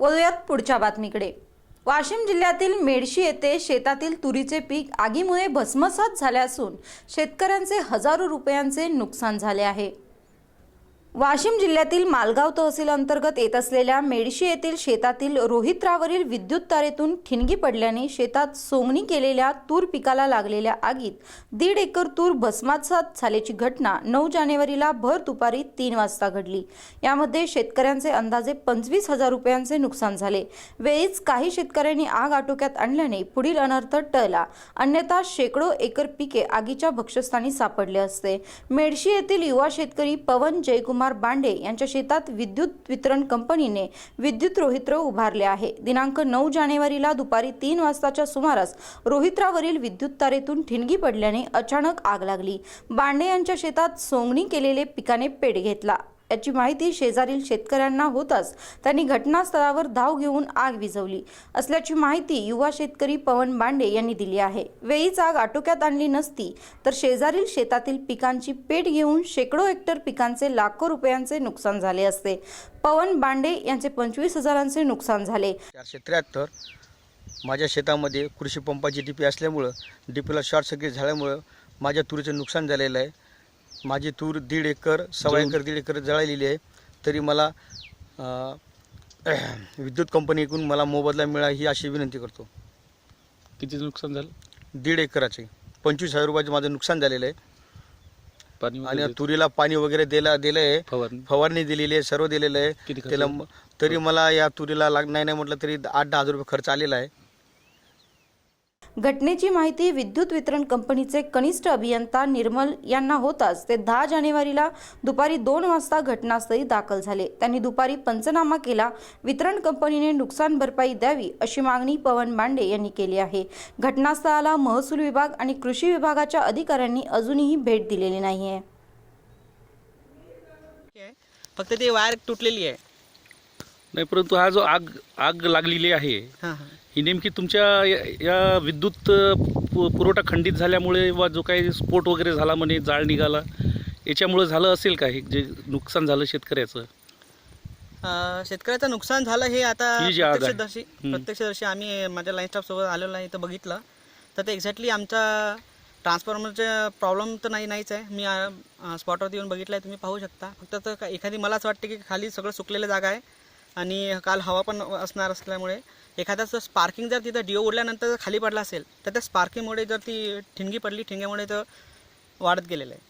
वळूयात पुढच्या बातमीकडे. वाशिम जिल्ह्यातील मेडशी येथे शेतातील तुरीचे पीक आगीमुळे भस्मसात झाले असून शेतकऱ्यांचे हजारो रुपयांचे नुकसान झाले आहे. वाशिम जिल्ह्यातील मालगाव तहसील अंतर्गत येत असलेल्या मेडशी येथील शेतातील रोहित्रावरील विद्युत तारेतून ठिणगी पडल्याने शेतात सोंगणी केलेल्या तूर पिकाला लागलेल्या आगीत दीड एकर तूर भस्मासात झाल्याची घटना नऊ जानेवारीला भर दुपारी तीन वाजता घडली. यामध्ये शेतकऱ्यांचे अंदाजे पंचवीस हजार रुपयांचे नुकसान झाले. वेळीच काही शेतकऱ्यांनी आग आटोक्यात आणल्याने पुढील अनर्थ टळला. अन्यथा शेकडो एकर पिके आगीच्या भक्षस्थानी सापडले असते. मेडशी येथील युवा शेतकरी पवन जयकुमार बांडे यांच्या शेतात विद्युत वितरण कंपनीने विद्युत रोहित्र उभारले आहे. दिनांक नऊ जानेवारीला दुपारी तीन वाजताच्या सुमारास रोहित्रावरील विद्युत तारेतून ठिणगी पडल्याने अचानक आग लागली. बांडे यांच्या शेतात सोंगणी केलेले पिकाने पेट घेतला. याची माहिती शेजारील शेतकऱ्यांना होताच. त्यांनी घटनास्थळावर धाव घेऊन आग विझवली. असल्याची माहिती युवा शेतकरी पवन बांडे यांनी दिली आहे. वेळीच आग आटोक्यात आणली नसती तर शेजारील शेतातील पिकांची पेट घेऊन शेकडो हेक्टर पिकांचे लाखो रुपयांचे नुकसान झाले असते. पवन बांडे यांचे पंचवीस हजारांचे नुकसान झाले. चारशे त्र्याहत्तर माझ्या शेतामध्ये कृषी पंपाची डीपी असल्यामुळं डीपीला शॉर्ट सर्किट झाल्यामुळं माझ्या तुरीचं नुकसान झालेलं आहे. माझी तूर दीड एकर सव्वा एकर दीड एकर जळालेली आहे. तरी मला अं, विद्युत कंपनीकडून मला मोबदला मिळा ही अशी विनंती करतो. किती नुकसान झालं? दीड एकराचे. पंचवीस हजार रुपयाचं माझं नुकसान झालेलं आहे. पाणी आणि तुरीला पाणी वगैरे दिला दिलं आहे फवारणी. फवारणी दिलेली आहे सर्व दिलेलं आहे. किती खर्च त्याला म- तरी मला या तुरीला लाग नाही नाही म्हटलं तरी आठ दहा हजार रुपये खर्च आलेला आहे. घटनेची माहिती विद्युत वितरण कंपनीचे कनिष्ठ अभियंता निर्मल यांना होताच ते दहा जानेवारीला दुपारी दोन वाजता घटनास्थळी दाखल झाले. त्यांनी दुपारी पंचनामा केला वितरण कंपनीने नुकसान भरपाई द्यावी अशी मागणी पवन मांडे यांनी केली आहे. घटनास्थळाला महसूल विभाग आणि कृषी विभागाच्या अधिकाऱ्यांनी अजूनही भेट दिलेली नाही आहे आहे. फक्त ती वायर तुटलेली आहे. नाही परंतु हा जो आग आग लागलेली आहे हां हां. ही नेमकी तुमच्या या- या विद्युत पु- पुरवठा खंडित झाल्यामुळे वा जो काही स्फोट वगैरे झाला म्हणे जाळ निघाला याच्यामुळे झालं असेल का हे जे नुकसान झालं शेतकऱ्याचं? अं, शेतकऱ्याचं नुकसान झालं हे आता ही जी आग आहे. प्रत्यक्षदर्शी. प्रत्यक्षदर्शी आम्ही माझ्या लाईन स्टाफ सोबत आलेलो आहे इथं बघितलं. तर ते एक्झॅक्टली आमचा ट्रान्सफॉर्मरचा प्रॉब्लेम तर नाही नाहीच आहे. मी स्पॉटवरती येऊन बघितलं आहे तुम्ही पाहू शकता. फक्त तर का- एखादी मला असं वाटतं की खाली सगळं सुकलेलं जागा आहे. आणि काल हवा पण असणार असल्यामुळे एखाद्याचं स्पार्किंग जर तिथं डिओ उडल्यानंतर जर खाली पडला असेल तर त्या स्पार्किंगमुळे जर ती ठिणगी पडली ठिणग्यामुळे तर वाढत गेलेलं आहे.